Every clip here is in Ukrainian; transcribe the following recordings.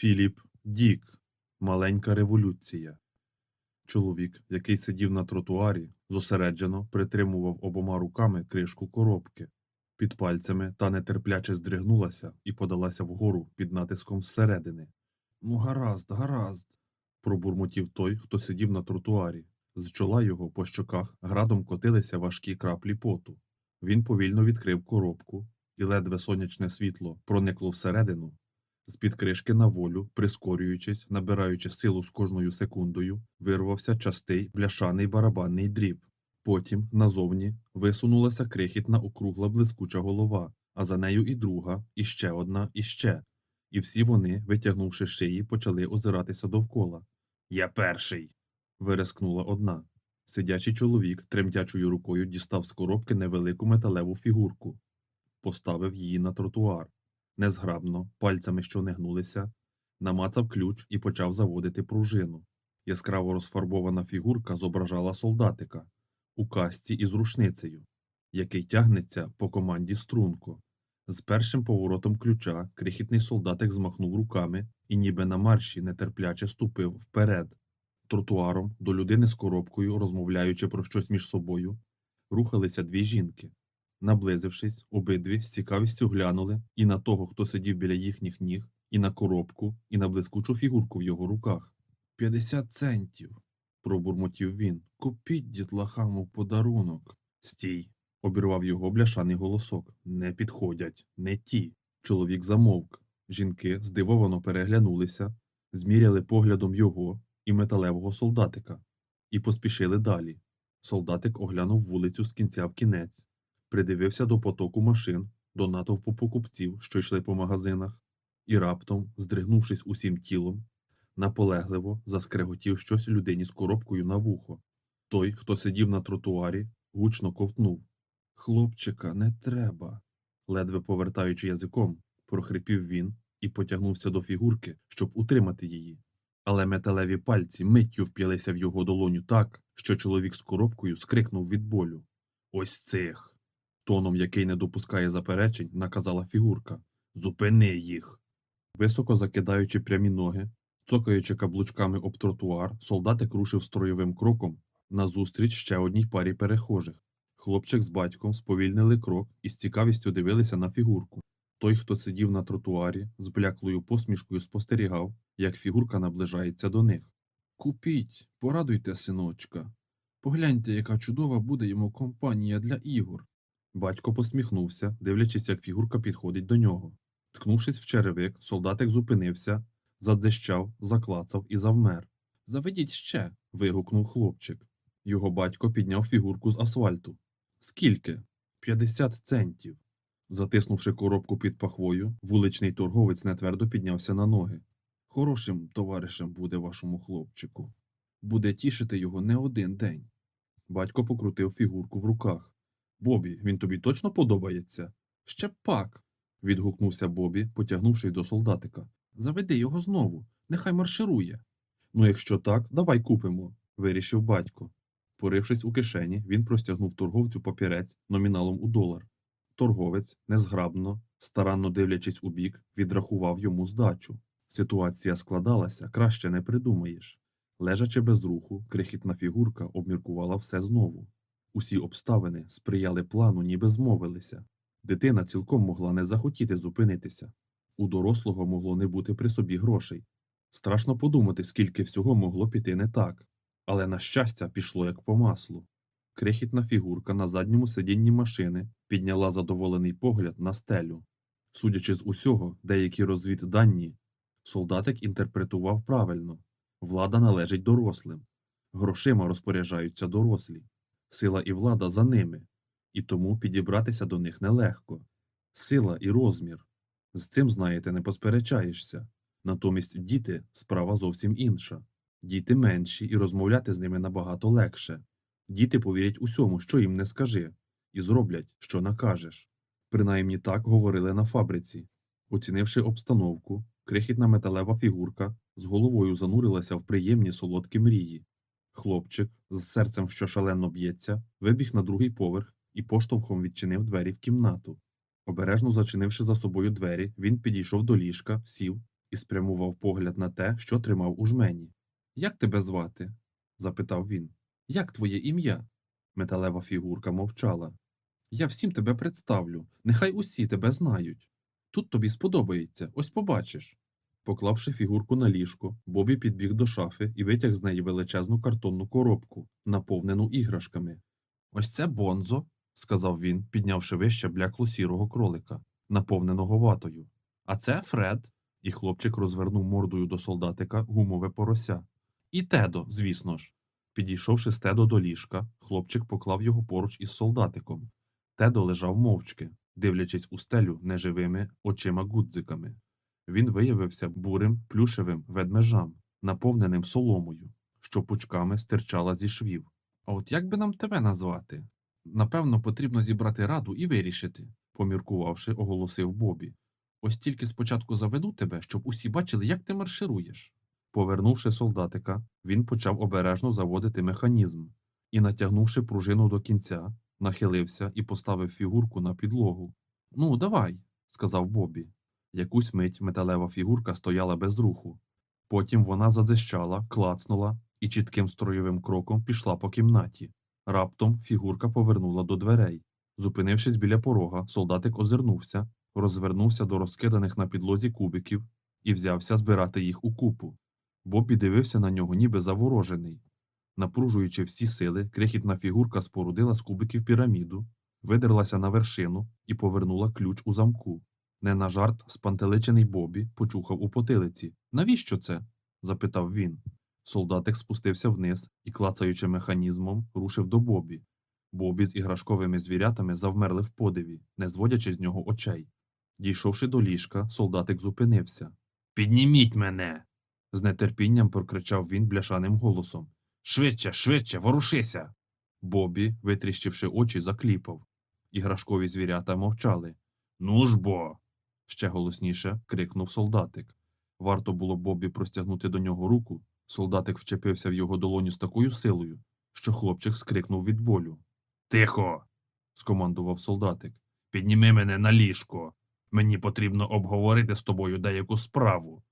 Філіп Дік. Маленька революція. Чоловік, який сидів на тротуарі, зосереджено притримував обома руками кришку коробки. Під пальцями та нетерпляче здригнулася і подалася вгору під натиском зсередини. Ну, гаразд, гаразд. пробурмотів той, хто сидів на тротуарі. З чола його по щоках градом котилися важкі краплі поту. Він повільно відкрив коробку, і ледве сонячне світло проникло всередину. З-під кришки на волю, прискорюючись, набираючи силу з кожною секундою, вирвався частий бляшаний барабанний дріб. Потім, назовні, висунулася крихітна округла блискуча голова, а за нею і друга, і ще одна, і ще. І всі вони, витягнувши шиї, почали озиратися довкола. Я перший. вирискнула одна. Сидячий чоловік тремтячою рукою дістав з коробки невелику металеву фігурку, поставив її на тротуар. Незграбно, пальцями, що не гнулися, намацав ключ і почав заводити пружину. Яскраво розфарбована фігурка зображала солдатика у касті із рушницею, який тягнеться по команді струнко. З першим поворотом ключа крихітний солдатик змахнув руками і ніби на марші нетерпляче ступив вперед. Тротуаром до людини з коробкою, розмовляючи про щось між собою, рухалися дві жінки. Наблизившись, обидві з цікавістю глянули і на того, хто сидів біля їхніх ніг, і на коробку, і на блискучу фігурку в його руках. П'ятдесят центів, пробурмотів він. Купіть дітлахам у подарунок. Стій. обірвав його бляшаний голосок. Не підходять, не ті. Чоловік замовк. Жінки здивовано переглянулися, зміряли поглядом його і металевого солдатика і поспішили далі. Солдатик оглянув вулицю з кінця в кінець, придивився до потоку машин, до натовпу покупців, що йшли по магазинах, і раптом, здригнувшись усім тілом, наполегливо заскреготів щось людині з коробкою на вухо. Той, хто сидів на тротуарі, гучно ковтнув. Хлопчика, не треба. ледве повертаючи язиком, прохрипів він і потягнувся до фігурки, щоб утримати її. Але металеві пальці миттю вп'ялися в його долоню так, що чоловік з коробкою скрикнув від болю. Ось цих. Тоном, який не допускає заперечень, наказала фігурка. Зупини їх. Високо закидаючи прямі ноги, цокаючи каблучками об тротуар, солдатик рушив строєвим кроком назустріч ще одній парі перехожих. Хлопчик з батьком сповільнили крок і з цікавістю дивилися на фігурку. Той, хто сидів на тротуарі, з бляклою посмішкою спостерігав, як фігурка наближається до них. Купіть, порадуйте, синочка. Погляньте, яка чудова буде йому компанія для ігор. Батько посміхнувся, дивлячись, як фігурка підходить до нього. Ткнувшись в черевик, солдатик зупинився, задзищав, заклацав і завмер. Заведіть ще. вигукнув хлопчик. Його батько підняв фігурку з асфальту. Скільки? П'ятдесят центів. Затиснувши коробку під пахвою, вуличний торговець нетвердо піднявся на ноги. Хорошим товаришем буде вашому хлопчику. Буде тішити його не один день. Батько покрутив фігурку в руках. Бобі, він тобі точно подобається? Ще пак. відгукнувся Бобі, потягнувшись до солдатика. Заведи його знову, нехай марширує. Ну, якщо так, давай купимо, вирішив батько. Порившись у кишені, він простягнув торговцю папірець номіналом у долар. Торговець, незграбно, старанно дивлячись у бік, відрахував йому здачу. Ситуація складалася, краще не придумаєш. Лежачи без руху, крихітна фігурка обміркувала все знову. Усі обставини сприяли плану, ніби змовилися. Дитина цілком могла не захотіти зупинитися. У дорослого могло не бути при собі грошей. Страшно подумати, скільки всього могло піти не так. Але, на щастя, пішло як по маслу. Крихітна фігурка на задньому сидінні машини підняла задоволений погляд на стелю. Судячи з усього, деякі розвіддані, солдатик інтерпретував правильно влада належить дорослим, грошима розпоряджаються дорослі, сила і влада за ними, і тому підібратися до них нелегко. Сила і розмір. З цим, знаєте, не посперечаєшся. Натомість діти справа зовсім інша. Діти менші і розмовляти з ними набагато легше. Діти повірять усьому, що їм не скажи, і зроблять, що накажеш. Принаймні так говорили на фабриці. Оцінивши обстановку, крихітна металева фігурка з головою занурилася в приємні солодкі мрії. Хлопчик, з серцем, що шалено б'ється, вибіг на другий поверх і поштовхом відчинив двері в кімнату. Обережно зачинивши за собою двері, він підійшов до ліжка, сів і спрямував погляд на те, що тримав у жмені. Як тебе звати? запитав він. Як твоє ім'я? Металева фігурка мовчала. Я всім тебе представлю, нехай усі тебе знають. Тут тобі сподобається, ось побачиш. Поклавши фігурку на ліжко, Бобі підбіг до шафи і витяг з неї величезну картонну коробку, наповнену іграшками. Ось це Бонзо, сказав він, піднявши вище блякло сірого кролика, наповненого ватою. А це Фред. І хлопчик розвернув мордою до солдатика гумове порося. І Тедо, звісно ж. Підійшовши з Тедо до ліжка, хлопчик поклав його поруч із солдатиком. Тедо лежав мовчки, дивлячись у стелю неживими очима гудзиками. Він виявився бурим плюшевим ведмежам, наповненим соломою, що пучками стирчала зі швів. А от як би нам тебе назвати? Напевно, потрібно зібрати раду і вирішити, поміркувавши, оголосив Бобі. Ось тільки спочатку заведу тебе, щоб усі бачили, як ти маршируєш. Повернувши солдатика, він почав обережно заводити механізм і, натягнувши пружину до кінця, нахилився і поставив фігурку на підлогу. Ну, давай, сказав Бобі. Якусь мить металева фігурка стояла без руху. Потім вона задзищала, клацнула і чітким строєвим кроком пішла по кімнаті. Раптом фігурка повернула до дверей. Зупинившись біля порога, солдатик озирнувся, розвернувся до розкиданих на підлозі кубиків і взявся збирати їх у купу. Бобі дивився на нього, ніби заворожений. Напружуючи всі сили, крихітна фігурка спорудила з кубиків піраміду, видерлася на вершину і повернула ключ у замку. Не на жарт спантеличений Бобі почухав у потилиці. Навіщо це? запитав він. Солдатик спустився вниз і, клацаючи механізмом, рушив до Бобі. Бобі з іграшковими звірятами завмерли в подиві, не зводячи з нього очей. Дійшовши до ліжка, солдатик зупинився. Підніміть мене. з нетерпінням прокричав він бляшаним голосом. Швидше, швидше, ворушися. Бобі, витріщивши очі, закліпав. Іграшкові звірята мовчали. Ну ж бо. Ще голосніше крикнув солдатик. Варто було Бобі простягнути до нього руку. Солдатик вчепився в його долоню з такою силою, що хлопчик скрикнув від болю. Тихо. скомандував солдатик. Підніми мене на ліжко. Мені потрібно обговорити з тобою деяку справу.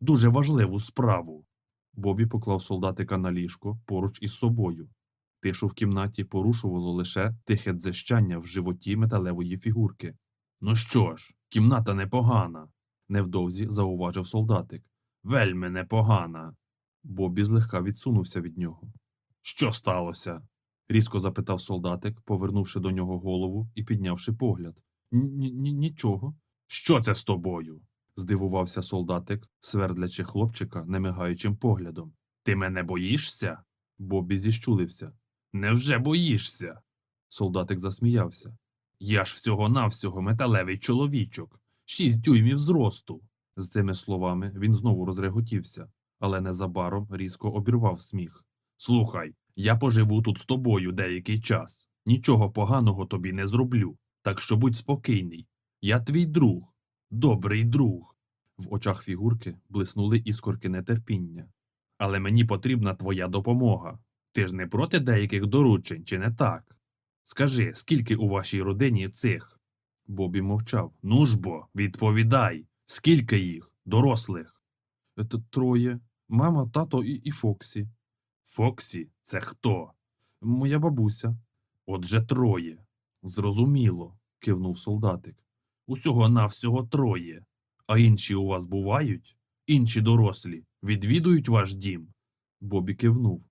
Дуже важливу справу. Бобі поклав солдатика на ліжко поруч із собою. Тишу в кімнаті порушувало лише тихе дзищання в животі металевої фігурки. Ну що ж, кімната непогана, невдовзі зауважив солдатик. Вельми непогана. Бобі злегка відсунувся від нього. Що сталося? різко запитав солдатик, повернувши до нього голову і піднявши погляд. «Ні- ні- Нічого. Що це з тобою? здивувався солдатик, свердлячи хлопчика немигаючим поглядом. Ти мене боїшся? Бобі зіщулився. Невже боїшся? Солдатик засміявся. Я ж всього-навсього металевий чоловічок, шість дюймів зросту. З цими словами він знову розреготівся, але незабаром різко обірвав сміх. Слухай, я поживу тут з тобою деякий час. Нічого поганого тобі не зроблю. Так що будь спокійний. Я твій друг, добрий друг. В очах фігурки блиснули іскорки нетерпіння. Але мені потрібна твоя допомога. Ти ж не проти деяких доручень, чи не так? Скажи, скільки у вашій родині цих? Бобі мовчав. Ну ж бо, відповідай, скільки їх, дорослих? Т- Троє. Мама, тато і, і Фоксі. Фоксі, це хто? Моя бабуся. Отже, троє. Зрозуміло, кивнув солдатик. Усього навсього троє. А інші у вас бувають? Інші дорослі відвідують ваш дім? Бобі кивнув.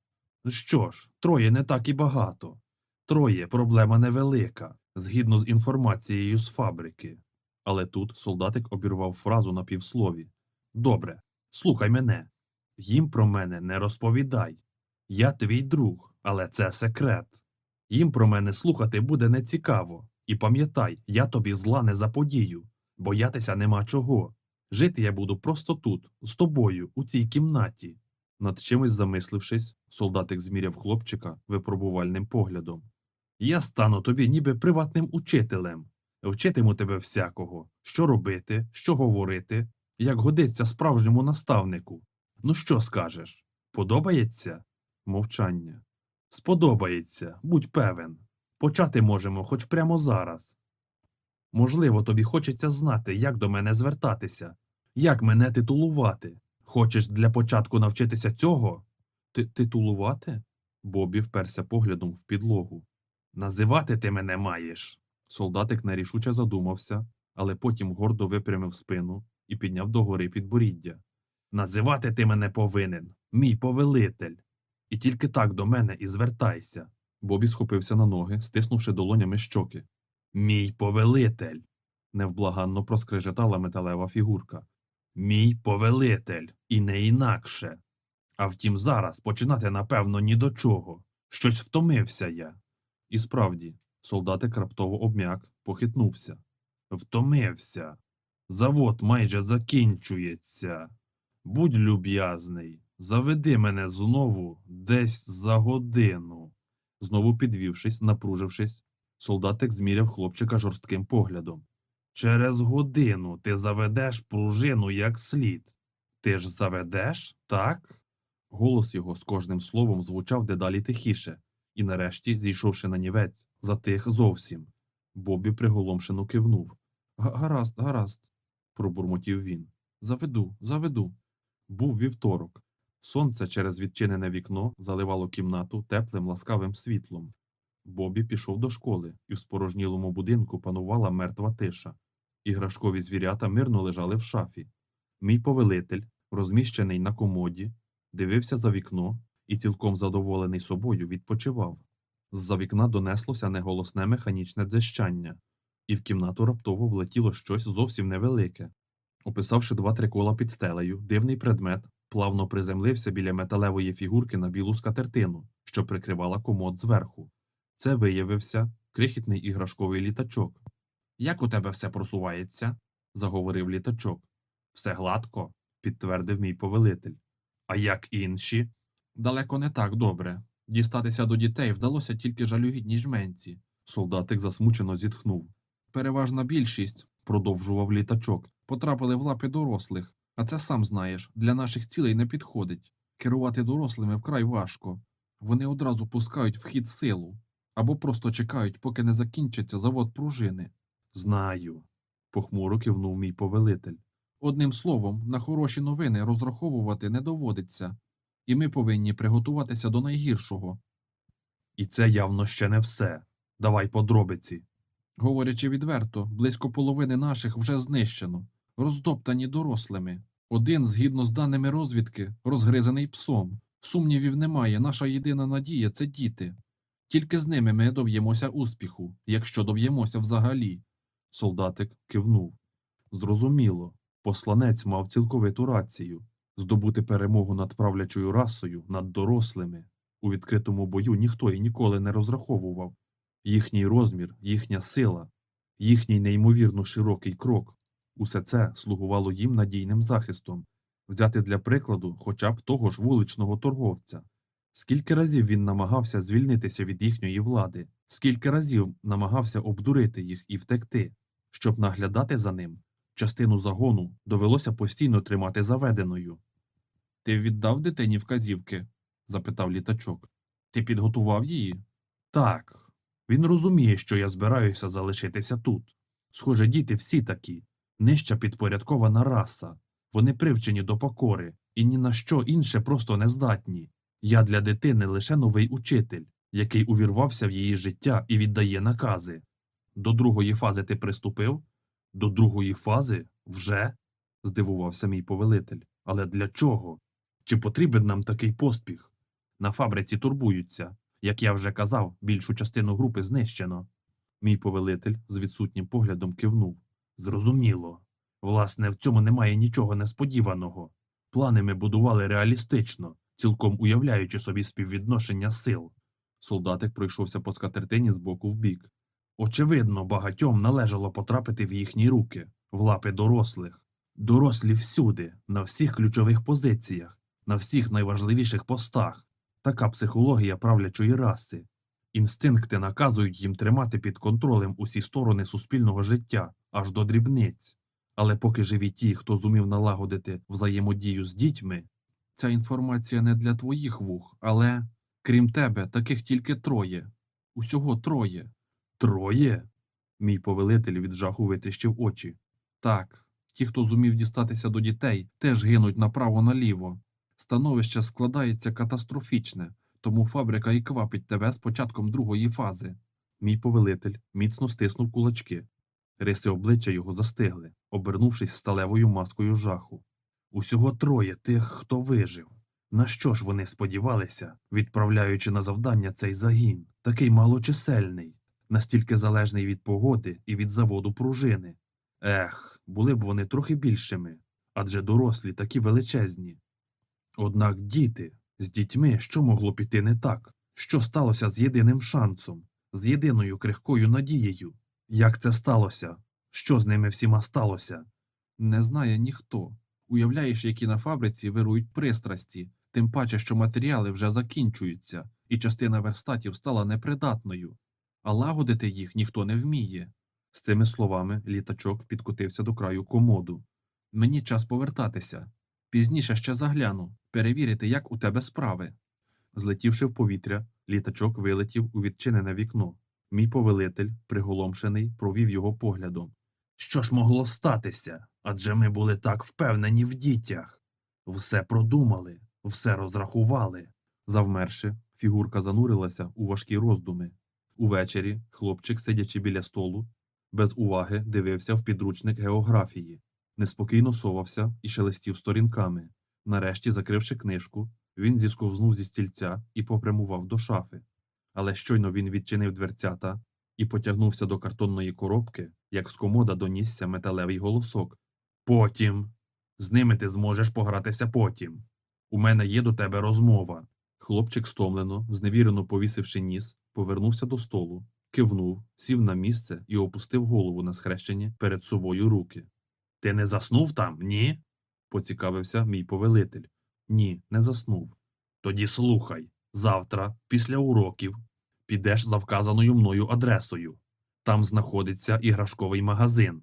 Що ж, троє не так і багато. Троє проблема невелика, згідно з інформацією з фабрики. Але тут солдатик обірвав фразу на півслові. Добре, слухай мене. Їм про мене не розповідай. Я твій друг, але це секрет. Їм про мене слухати буде нецікаво. І пам'ятай, я тобі зла не заподію. Боятися нема чого. Жити я буду просто тут, з тобою, у цій кімнаті. Над чимось замислившись, солдатик зміряв хлопчика випробувальним поглядом. Я стану тобі ніби приватним учителем. Вчитиму тебе всякого, що робити, що говорити, як годиться справжньому наставнику. Ну що скажеш? Подобається? Мовчання. Сподобається, будь певен. Почати можемо хоч прямо зараз. Можливо, тобі хочеться знати, як до мене звертатися. Як мене титулувати? Хочеш для початку навчитися цього? Ти титулувати? Бобі вперся поглядом в підлогу. Називати ти мене маєш. Солдатик нерішуче задумався, але потім гордо випрямив спину і підняв догори підборіддя. Називати ти мене повинен, мій повелитель. І тільки так до мене і звертайся. Бобі схопився на ноги, стиснувши долонями щоки. Мій повелитель. невблаганно проскрежетала металева фігурка. Мій повелитель, і не інакше. А втім, зараз починати, напевно, ні до чого. Щось втомився я. І справді, солдатик раптово обмяк, похитнувся. Втомився. Завод майже закінчується. Будь люб'язний, заведи мене знову десь за годину. Знову підвівшись, напружившись, солдатик зміряв хлопчика жорстким поглядом. Через годину ти заведеш пружину як слід. Ти ж заведеш, так? Голос його з кожним словом звучав дедалі тихіше, і нарешті, зійшовши на нівець, затих зовсім. Бобі приголомшено кивнув. Гаразд, гаразд, пробурмотів він. Заведу, заведу. Був вівторок. Сонце через відчинене вікно заливало кімнату теплим ласкавим світлом. Бобі пішов до школи, і в спорожнілому будинку панувала мертва тиша. Іграшкові звірята мирно лежали в шафі. Мій повелитель, розміщений на комоді, дивився за вікно і, цілком задоволений собою, відпочивав. З-за вікна донеслося неголосне механічне дзищання, і в кімнату раптово влетіло щось зовсім невелике. Описавши два-три кола під стелею, дивний предмет плавно приземлився біля металевої фігурки на білу скатертину, що прикривала комод зверху. Це виявився крихітний іграшковий літачок. Як у тебе все просувається? заговорив літачок. Все гладко, підтвердив мій повелитель. А як інші? Далеко не так добре. Дістатися до дітей вдалося тільки жалюгідній жменці. Солдатик засмучено зітхнув. Переважна більшість, продовжував літачок, потрапили в лапи дорослих, а це сам знаєш, для наших цілей не підходить. Керувати дорослими вкрай важко. Вони одразу пускають в хід силу або просто чекають, поки не закінчиться завод пружини. Знаю, похмуро кивнув мій повелитель. Одним словом, на хороші новини розраховувати не доводиться, і ми повинні приготуватися до найгіршого. І це явно ще не все. Давай подробиці. Говорячи відверто, близько половини наших вже знищено, роздоптані дорослими. Один, згідно з даними розвідки, розгризаний псом. Сумнівів немає, наша єдина надія це діти. Тільки з ними ми доб'ємося успіху, якщо доб'ємося взагалі. Солдатик кивнув. Зрозуміло, посланець мав цілковиту рацію здобути перемогу над правлячою расою, над дорослими. У відкритому бою ніхто і ніколи не розраховував. Їхній розмір, їхня сила, їхній неймовірно широкий крок усе це слугувало їм надійним захистом. Взяти для прикладу хоча б того ж вуличного торговця. Скільки разів він намагався звільнитися від їхньої влади, скільки разів намагався обдурити їх і втекти, щоб наглядати за ним, частину загону довелося постійно тримати заведеною. Ти віддав дитині вказівки? запитав літачок. Ти підготував її? Так. Він розуміє, що я збираюся залишитися тут. Схоже, діти всі такі, нижча підпорядкована раса. Вони привчені до покори і ні на що інше просто не здатні. Я для дитини лише новий учитель, який увірвався в її життя і віддає накази. До другої фази ти приступив? До другої фази? Вже? здивувався мій повелитель. Але для чого? Чи потрібен нам такий поспіх? На фабриці турбуються. Як я вже казав, більшу частину групи знищено. Мій повелитель з відсутнім поглядом кивнув. Зрозуміло. Власне, в цьому немає нічого несподіваного. Плани ми будували реалістично, цілком уявляючи собі співвідношення сил. Солдатик пройшовся по скатертині з боку в бік. Очевидно, багатьом належало потрапити в їхні руки, в лапи дорослих. Дорослі всюди, на всіх ключових позиціях, на всіх найважливіших постах. Така психологія правлячої раси. Інстинкти наказують їм тримати під контролем усі сторони суспільного життя, аж до дрібниць. Але поки живі ті, хто зумів налагодити взаємодію з дітьми, ця інформація не для твоїх вух, але, крім тебе, таких тільки троє. Усього троє. Троє? Мій повелитель від жаху витріщив очі. Так, Ті, хто зумів дістатися до дітей, теж гинуть направо-наліво. Становище складається катастрофічне, тому фабрика і квапить тебе з початком другої фази. Мій повелитель міцно стиснув кулачки. Риси обличчя його застигли, обернувшись сталевою маскою жаху. Усього троє тих, хто вижив. На що ж вони сподівалися, відправляючи на завдання цей загін, такий малочисельний, настільки залежний від погоди і від заводу пружини? Ех, були б вони трохи більшими, адже дорослі такі величезні. Однак діти, з дітьми що могло піти не так? Що сталося з єдиним шансом, з єдиною крихкою надією? Як це сталося? Що з ними всіма сталося? Не знає ніхто. Уявляєш, які на фабриці вирують пристрасті, тим паче, що матеріали вже закінчуються, і частина верстатів стала непридатною, а лагодити їх ніхто не вміє. З цими словами літачок підкотився до краю комоду. Мені час повертатися. Пізніше ще загляну, перевірити, як у тебе справи. Злетівши в повітря, літачок вилетів у відчинене вікно. Мій повелитель, приголомшений, провів його поглядом. Що ж могло статися? Адже ми були так впевнені в дітях. Все продумали, все розрахували. Завмерши, фігурка занурилася у важкі роздуми. Увечері хлопчик, сидячи біля столу, без уваги дивився в підручник географії, неспокійно совався і шелестів сторінками. Нарешті, закривши книжку, він зісковзнув зі стільця і попрямував до шафи. Але щойно він відчинив дверцята і потягнувся до картонної коробки, як з комода донісся металевий голосок. Потім. З ними ти зможеш погратися потім. У мене є до тебе розмова. Хлопчик стомлено, зневірено повісивши ніс, повернувся до столу, кивнув, сів на місце і опустив голову на схрещені перед собою руки. Ти не заснув там, ні? поцікавився мій повелитель. Ні, не заснув. Тоді слухай, завтра, після уроків, підеш за вказаною мною адресою. Там знаходиться іграшковий магазин.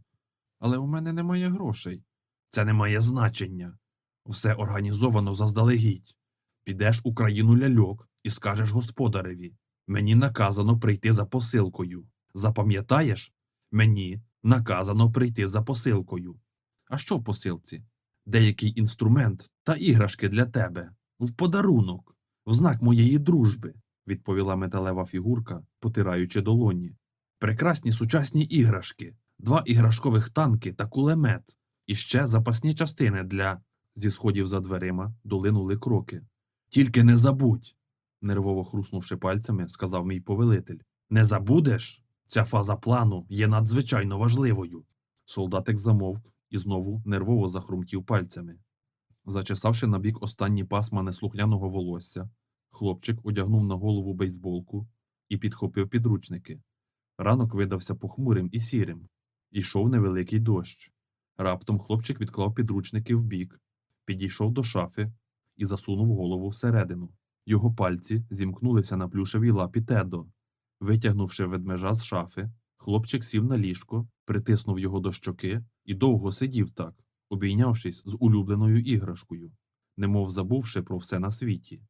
Але у мене немає грошей. Це не має значення. Все організовано заздалегідь. Підеш у країну ляльок і скажеш господареві. Мені наказано прийти за посилкою. Запам'ятаєш? Мені наказано прийти за посилкою. А що в посилці? Деякий інструмент та іграшки для тебе. В подарунок, в знак моєї дружби, відповіла металева фігурка, потираючи долоні. Прекрасні сучасні іграшки, два іграшкових танки та кулемет, і ще запасні частини для. Зі сходів за дверима долинули кроки. Тільки не забудь, нервово хруснувши пальцями, сказав мій повелитель. Не забудеш? Ця фаза плану є надзвичайно важливою. Солдатик замовк і знову нервово захрумтів пальцями. Зачесавши на бік останні пасма неслухняного волосся, хлопчик одягнув на голову бейсболку і підхопив підручники. Ранок видався похмурим і сірим. Ішов невеликий дощ. Раптом хлопчик відклав підручники вбік, підійшов до шафи і засунув голову всередину. Його пальці зімкнулися на плюшевій лапі Тедо. Витягнувши ведмежа з шафи, хлопчик сів на ліжко, притиснув його до щоки і довго сидів так, обійнявшись з улюбленою іграшкою, немов забувши про все на світі.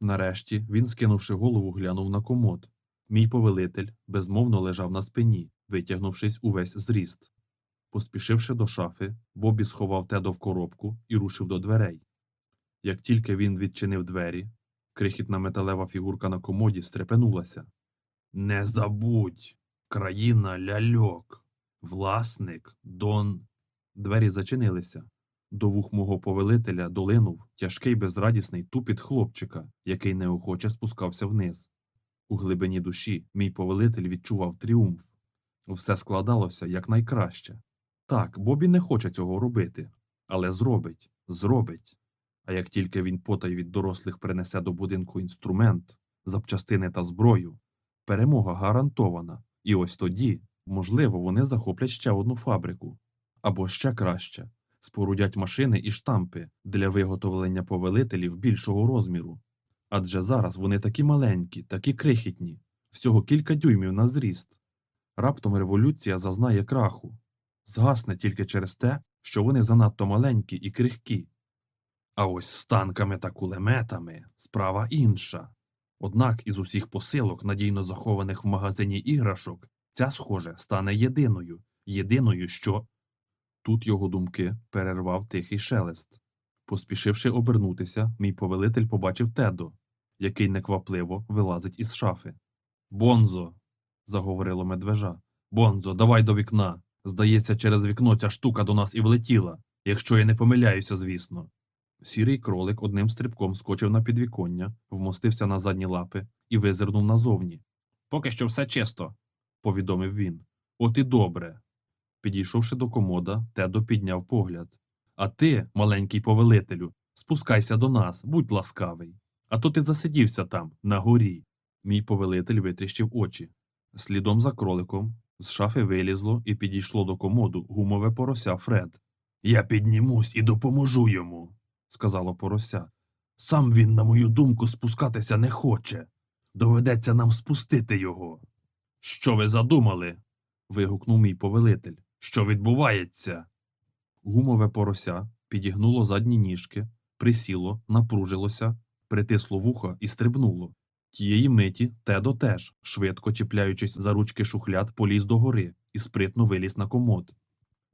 Нарешті він, скинувши голову, глянув на комод. Мій повелитель безмовно лежав на спині, витягнувшись увесь зріст. Поспішивши до шафи, Бобі сховав Тедо в коробку і рушив до дверей. Як тільки він відчинив двері, крихітна металева фігурка на комоді стрепенулася. Не забудь, країна ляльок, власник Дон. Двері зачинилися. До вух мого повелителя долинув тяжкий безрадісний тупіт хлопчика, який неохоче спускався вниз. У глибині душі мій повелитель відчував тріумф. Все складалося якнайкраще. Так, Бобі не хоче цього робити, але зробить, зробить. А як тільки він потай від дорослих принесе до будинку інструмент, запчастини та зброю, перемога гарантована, і ось тоді, можливо, вони захоплять ще одну фабрику. Або ще краще спорудять машини і штампи для виготовлення повелителів більшого розміру. Адже зараз вони такі маленькі, такі крихітні, всього кілька дюймів на зріст. Раптом революція зазнає краху, згасне тільки через те, що вони занадто маленькі і крихкі. А ось з танками та кулеметами справа інша. Однак із усіх посилок, надійно захованих в магазині іграшок, ця, схоже, стане єдиною, єдиною, що. Тут його думки перервав тихий шелест. Поспішивши обернутися, мій повелитель побачив Тедо, який неквапливо вилазить із шафи. Бонзо. заговорило медвежа. Бонзо, давай до вікна. Здається, через вікно ця штука до нас і влетіла, якщо я не помиляюся, звісно. Сірий кролик одним стрибком скочив на підвіконня, вмостився на задні лапи і визирнув назовні. Поки що все чисто, повідомив він. От і добре. Підійшовши до комода, Тедо підняв погляд. А ти, маленький повелителю, спускайся до нас, будь ласкавий. А то ти засидівся там, на горі. Мій повелитель витріщив очі. Слідом за кроликом з шафи вилізло і підійшло до комоду гумове порося Фред. Я піднімусь і допоможу йому, сказало порося. Сам він, на мою думку, спускатися не хоче. Доведеться нам спустити його. Що ви задумали? вигукнув мій повелитель. Що відбувається? Гумове порося підігнуло задні ніжки, присіло, напружилося, притисло вуха і стрибнуло. Тієї миті Тедо теж, швидко чіпляючись за ручки шухляд, поліз до гори і спритно виліз на комод.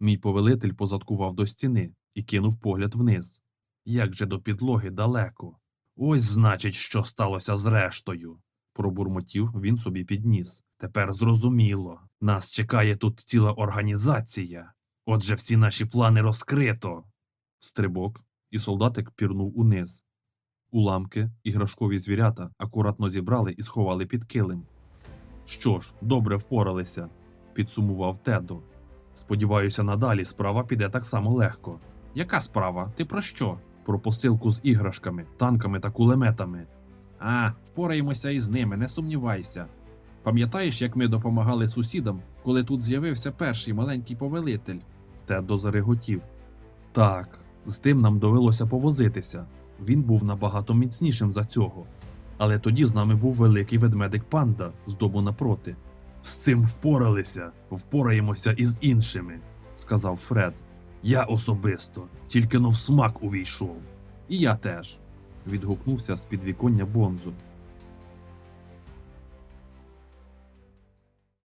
Мій повелитель позадкував до стіни і кинув погляд вниз. Як же до підлоги далеко. Ось значить, що сталося з рештою. Пробурмотів він собі підніс. Тепер зрозуміло. Нас чекає тут ціла організація. Отже, всі наші плани розкрито. Стрибок, і солдатик пірнув униз. Уламки, іграшкові звірята акуратно зібрали і сховали під килим. Що ж, добре впоралися, підсумував Тедо. Сподіваюся, надалі справа піде так само легко. Яка справа? Ти про що? Про посилку з іграшками, танками та кулеметами. А, впораємося із ними, не сумнівайся. Пам'ятаєш, як ми допомагали сусідам, коли тут з'явився перший маленький повелитель? Тедо зареготів. Так, з тим нам довелося повозитися. Він був набагато міцнішим за цього. Але тоді з нами був великий ведмедик панда з дому напроти. З цим впоралися, впораємося і з іншими, сказав Фред. Я особисто, тільки но в смак увійшов. І я теж. Відгукнувся з підвіконня Бонзо.